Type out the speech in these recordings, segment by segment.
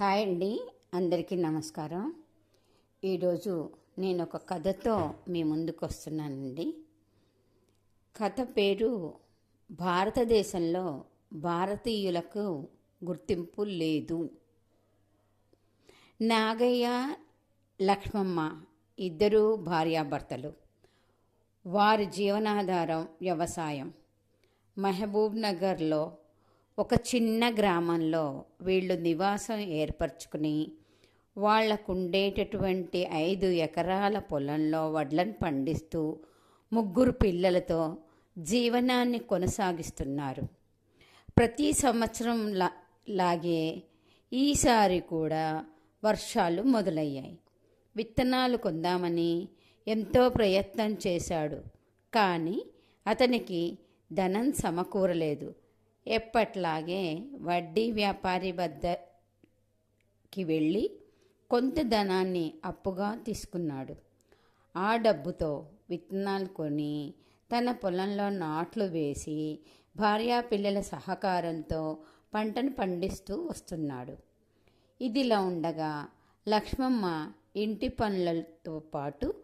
Hi అండి. అందరికీ నమస్కారం. ఈరోజు నేను ఒక కథతో మీ ముందుకు వస్తున్నానండి. కథ పేరు భారతదేశంలో భారతీయులకు గుర్తింపు లేదు. నాగయ్య లక్ష్మమ్మ ఇద్దరు భార్యాభర్తలు. వారి జీవనాధారం వ్యవసాయం. మహబూబ్ నగర్లో ఒక చిన్న గ్రామంలో వీళ్ళు నివాసం ఏర్పరచుకుని వాళ్ళకు ఉండేటటువంటి ఐదు ఎకరాల పొలంలో వడ్లను పండిస్తూ ముగ్గురు పిల్లలతో జీవనాన్ని కొనసాగిస్తున్నారు. ప్రతి సంవత్సరం లా లాగే ఈసారి కూడా వర్షాలు మొదలయ్యాయి. విత్తనాలు కొందామని ఎంతో ప్రయత్నం చేశాడు. కానీ అతనికి ధనం సమకూరలేదు. ఎప్పట్లాగే వడ్డీ వ్యాపారి వద్దకి వెళ్ళి కొంత ధనాన్ని అప్పుగా తీసుకున్నాడు. ఆ డబ్బుతో విత్తనాలు కొని తన పొలంలో నాట్లు వేసి భార్యా పిల్లల సహకారంతో పంటను పండిస్తూ వస్తున్నాడు. ఇదిలా ఉండగా లక్ష్మమ్మ ఇంటి పనులతో పాటు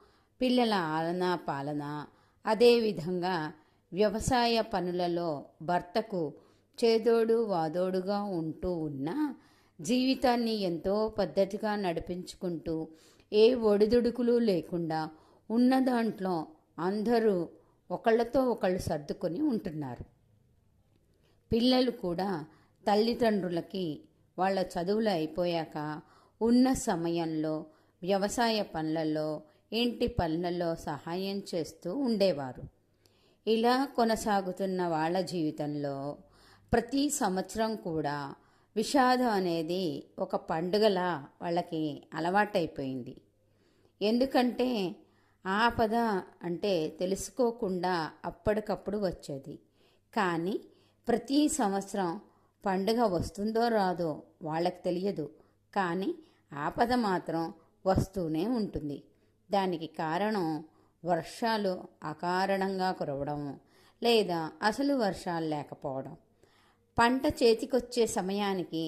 పిల్లల ఆలనా పాలన అదేవిధంగా వ్యవసాయ పనులలో భర్తకు చేదోడు వాదోడుగా ఉంటూ ఉన్నా జీవితాన్ని ఎంతో పద్ధతిగా నడిపించుకుంటూ ఏ ఒడిదుడుకులు లేకుండా ఉన్న దాంట్లో అందరూ ఒకళ్ళతో ఒకళ్ళు సర్దుకొని ఉంటున్నారు. పిల్లలు కూడా తల్లిదండ్రులకి వాళ్ళ చదువులు అయిపోయాక ఉన్న సమయంలో వ్యవసాయ పనులలో ఇంటి పనులలో సహాయం చేస్తూ ఉండేవారు. ఇలా కొనసాగుతున్న వాళ్ళ జీవితంలో ప్రతి సంవత్సరం కూడా విషాదం అనేది ఒక పండుగలా వాళ్ళకి అలవాటైపోయింది. ఎందుకంటే ఆపద అంటే తెలుసుకోకుండా అప్పటికప్పుడు వచ్చేది. కానీ ప్రతి సంవత్సరం పండుగ వస్తుందో రాదో వాళ్ళకి తెలియదు. కానీ ఆపద మాత్రం వస్తూనే ఉంటుంది. దానికి కారణం వర్షాలు అకారణంగా కురవడం లేదా అసలు వర్షాలు లేకపోవడం. పంట చేతికొచ్చే సమయానికి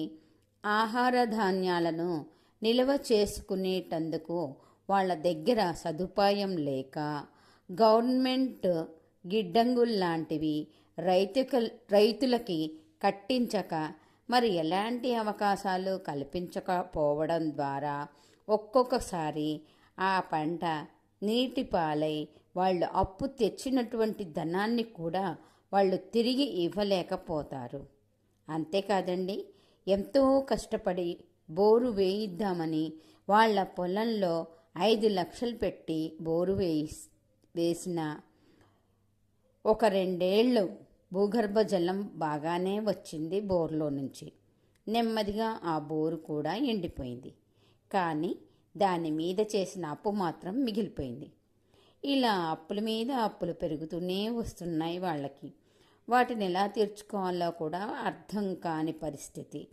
ఆహార ధాన్యాలను నిల్వ చేసుకునేటందుకు వాళ్ళ దగ్గర సదుపాయం లేక గవర్నమెంట్ గిడ్డంగుల్లాంటివి రైతుకు రైతులకి కట్టించక మరి ఎలాంటి అవకాశాలు కల్పించకపోవడం ద్వారా ఒక్కొక్కసారి ఆ పంట నీటి పాలై వాళ్ళు అప్పు తెచ్చినటువంటి ధనాన్ని కూడా వాళ్ళు తిరిగి ఇవ్వలేకపోతారు. అంతేకాదండి ఎంతో కష్టపడి బోరు వేయిద్దామని వాళ్ళ పొలంలో ఐదు లక్షలు పెట్టి బోరు వేయి వేసిన ఒక రెండేళ్ళు భూగర్భ జలం బాగానే వచ్చింది బోర్లో నుంచి. నెమ్మదిగా ఆ బోరు కూడా ఎండిపోయింది. కానీ దాని మీద చేసిన అప్పు మాత్రం మిగిలిపోయింది. ఇలా అప్పుల మీద అప్పులు పెరుగుతూనే వస్తున్నాయి వాళ్ళకి. వాటిని ఎలా తీర్చుకోవాలో కూడా అర్థం కాని పరిస్థితి.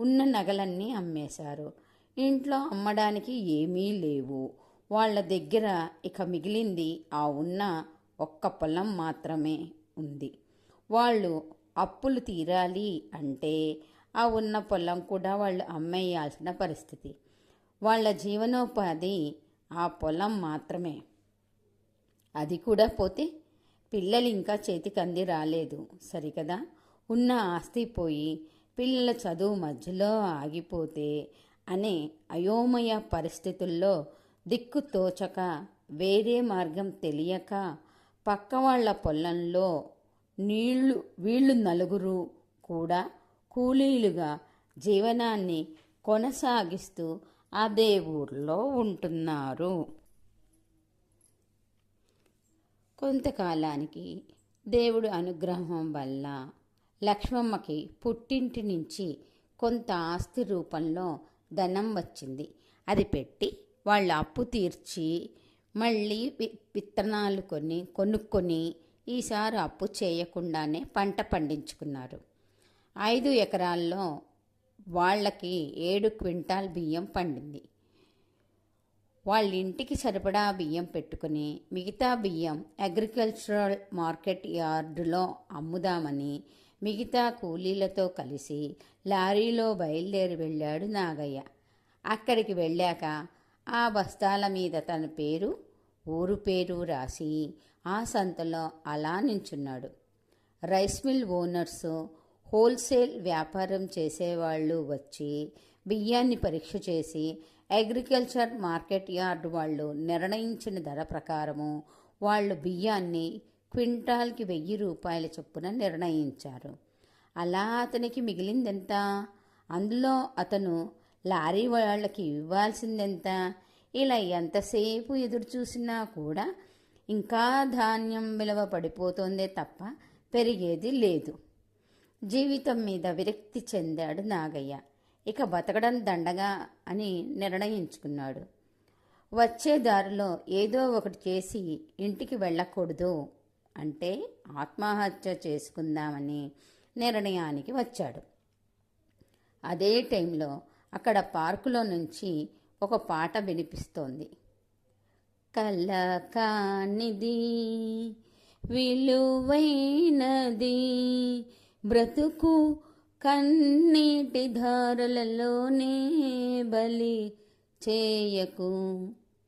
ఉన్న నగలన్నీ అమ్మేశారు. ఇంట్లో అమ్మడానికి ఏమీ లేవు. వాళ్ళ దగ్గర ఇక మిగిలింది ఆ ఉన్న ఒక్క పొలం మాత్రమే ఉంది. వాళ్ళు అప్పులు తీరాలి అంటే ఆ ఉన్న పొలం కూడా వాళ్ళు అమ్మేయాల్సిన పరిస్థితి. వాళ్ళ జీవనోపాధి ఆ పొలం మాత్రమే. అది కూడా పోతే పిల్లలు ఇంకా చేతికంది రాలేదు. సరికదా? ఉన్న ఆస్తి పోయి పిల్లల చదువు మధ్యలో ఆగిపోతే అనే అయోమయ పరిస్థితుల్లో దిక్కు తోచక వేరే మార్గం తెలియక పక్క వాళ్ళ పొలంలో నీళ్ళు వీళ్ళు నలుగురు కూడా కూలీలుగా జీవనాన్ని కొనసాగిస్తూ అదే ఊర్లో ఉంటున్నారు. కొంతకాలానికి దేవుడు అనుగ్రహం వల్ల లక్ష్మమ్మకి పుట్టింటి నుంచి కొంత ఆస్తి రూపంలో ధనం వచ్చింది. అది పెట్టి వాళ్ళ అప్పు తీర్చి మళ్ళీ విత్తనాలు కొని కొనుక్కొని ఈసారి అప్పు చేయకుండానే పంట పండించుకున్నారు. ఐదు ఎకరాల్లో వాళ్ళకి ఏడు క్వింటాల్ బియ్యం పండింది. వాళ్ళ ఇంటికి సరిపడా బియ్యం పెట్టుకుని మిగతా బియ్యం అగ్రికల్చరల్ మార్కెట్ యార్డులో అమ్ముదామని మిగతా కూలీలతో కలిసి లారీలో బయలుదేరి వెళ్ళాడు నాగయ్య. అక్కడికి వెళ్ళాక ఆ బస్తాల మీద తన పేరు ఊరు పేరు రాసి ఆ సంతలో అలా నించున్నాడు. రైస్ మిల్ ఓనర్స్ హోల్సేల్ వ్యాపారం చేసేవాళ్ళు వచ్చి బియ్యాన్ని పరీక్ష చేసి అగ్రికల్చర్ మార్కెట్ యార్డ్ వాళ్ళు నిర్ణయించిన ధర ప్రకారము వాళ్ళు బియ్యాన్ని క్వింటాల్కి వెయ్యి రూపాయల చొప్పున నిర్ణయించారు. అలా అతనికి మిగిలిందెంత? అందులో అతను లారీ వాళ్ళకి ఇవ్వాల్సిందెంత? ఇలా ఎంతసేపు ఎదురు చూసినా కూడా ఇంకా ధాన్యం విలువ పడిపోతుందే తప్ప పెరిగేది లేదు. జీవితం మీద విరక్తి చెందాడు నాగయ్య. ఇక బతకడం దండగా అని నిర్ణయించుకున్నాడు. వచ్చే దారిలో ఏదో ఒకటి చేసి ఇంటికి వెళ్ళకూడదు అంటే ఆత్మహత్య చేసుకుందామని నిర్ణయానికి వచ్చాడు. అదే టైంలో అక్కడ పార్కులో నుంచి ఒక పాట వినిపిస్తోంది. కల కానిది విలువైనది బ్రతుకు కన్నీటి ధారలలోనే బలి చేయకు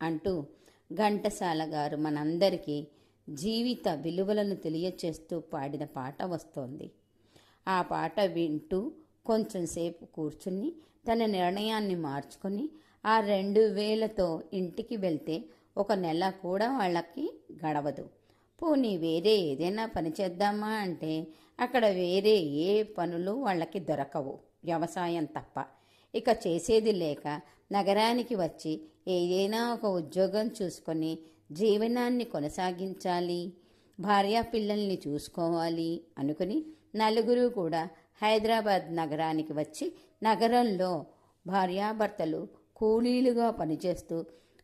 అంటూ ఘంటసాల గారు మనందరికీ జీవిత విలువలను తెలియచేస్తూ పాడిన పాట వస్తోంది. ఆ పాట వింటూ కొంచెంసేపు కూర్చుని తన నిర్ణయాన్ని మార్చుకొని ఆ రెండు వేలతో ఇంటికి వెళ్తే ఒక నెల కూడా వాళ్ళకి గడవదు. పోనీ వేరే ఏదైనా పని చేద్దామా అంటే అక్కడ వేరే ఏ పనులు వాళ్ళకి దొరకవు. వ్యవసాయం తప్ప. ఇక చేసేది లేక నగరానికి వచ్చి ఏదైనా ఒక ఉద్యోగం చూసుకొని జీవనాన్ని కొనసాగించాలి. భార్యా పిల్లల్ని చూసుకోవాలి అనుకుని నలుగురు కూడా హైదరాబాద్ నగరానికి వచ్చి నగరంలో భార్యాభర్తలు కూలీలుగా పనిచేస్తూ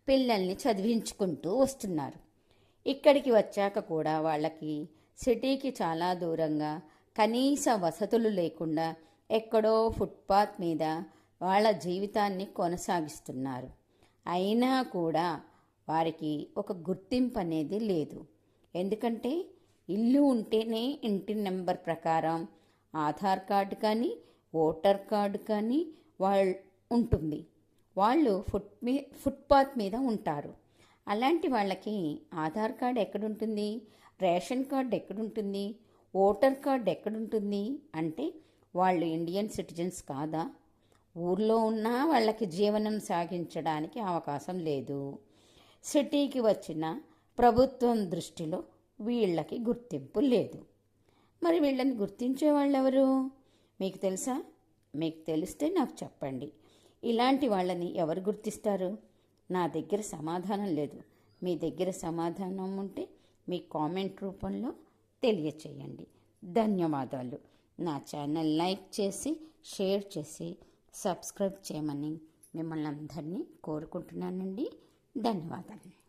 పిల్లల్ని చదివించుకుంటూ వస్తున్నారు. ఇక్కడికి వచ్చాక కూడా వాళ్ళకి సిటీకి చాలా దూరంగా కనీస వసతులు లేకుండా ఎక్కడో ఫుట్పాత్ మీద వాళ్ళ జీవితాన్ని కొనసాగిస్తున్నారు. అయినా కూడా వారికి ఒక గుర్తింపు అనేది లేదు. ఎందుకంటే ఇల్లు ఉంటేనే ఇంటి నెంబర్ ప్రకారం ఆధార్ కార్డు కానీ ఓటర్ కార్డు కానీ వాళ్ళ ఉంటుంది. వాళ్ళు ఫుట్ మీ ఫుట్పాత్ మీద ఉంటారు. అలాంటి వాళ్ళకి ఆధార్ కార్డు ఎక్కడుంటుంది రేషన్ కార్డు ఎక్కడుంటుంది? ఓటర్ కార్డు ఎక్కడుంటుంది? అంటే వాళ్ళు ఇండియన్ సిటిజన్స్ కాదా? ఊర్లో ఉన్నా వాళ్ళకి జీవనం సాగించడానికి అవకాశం లేదు. సిటీకి వచ్చిన ప్రభుత్వం దృష్టిలో వీళ్ళకి గుర్తింపు లేదు. మరి వీళ్ళని గుర్తించే వాళ్ళు ఎవరు మీకు తెలుసా? మీకు తెలిస్తే నాకు చెప్పండి. ఇలాంటి వాళ్ళని ఎవరు గుర్తిస్తారు? నా దగ్గర సమాధానం లేదు. మీ దగ్గర సమాధానం ఉంటే మీ కామెంట్ రూపంలో తెలియచేయండి. ధన్యవాదాలు. నా ఛానల్ లైక్ చేసి షేర్ చేసి సబ్స్క్రైబ్ చేయమని మిమ్మల్ని అందరినీ కోరుకుంటున్నానండి. ధన్యవాదాలు.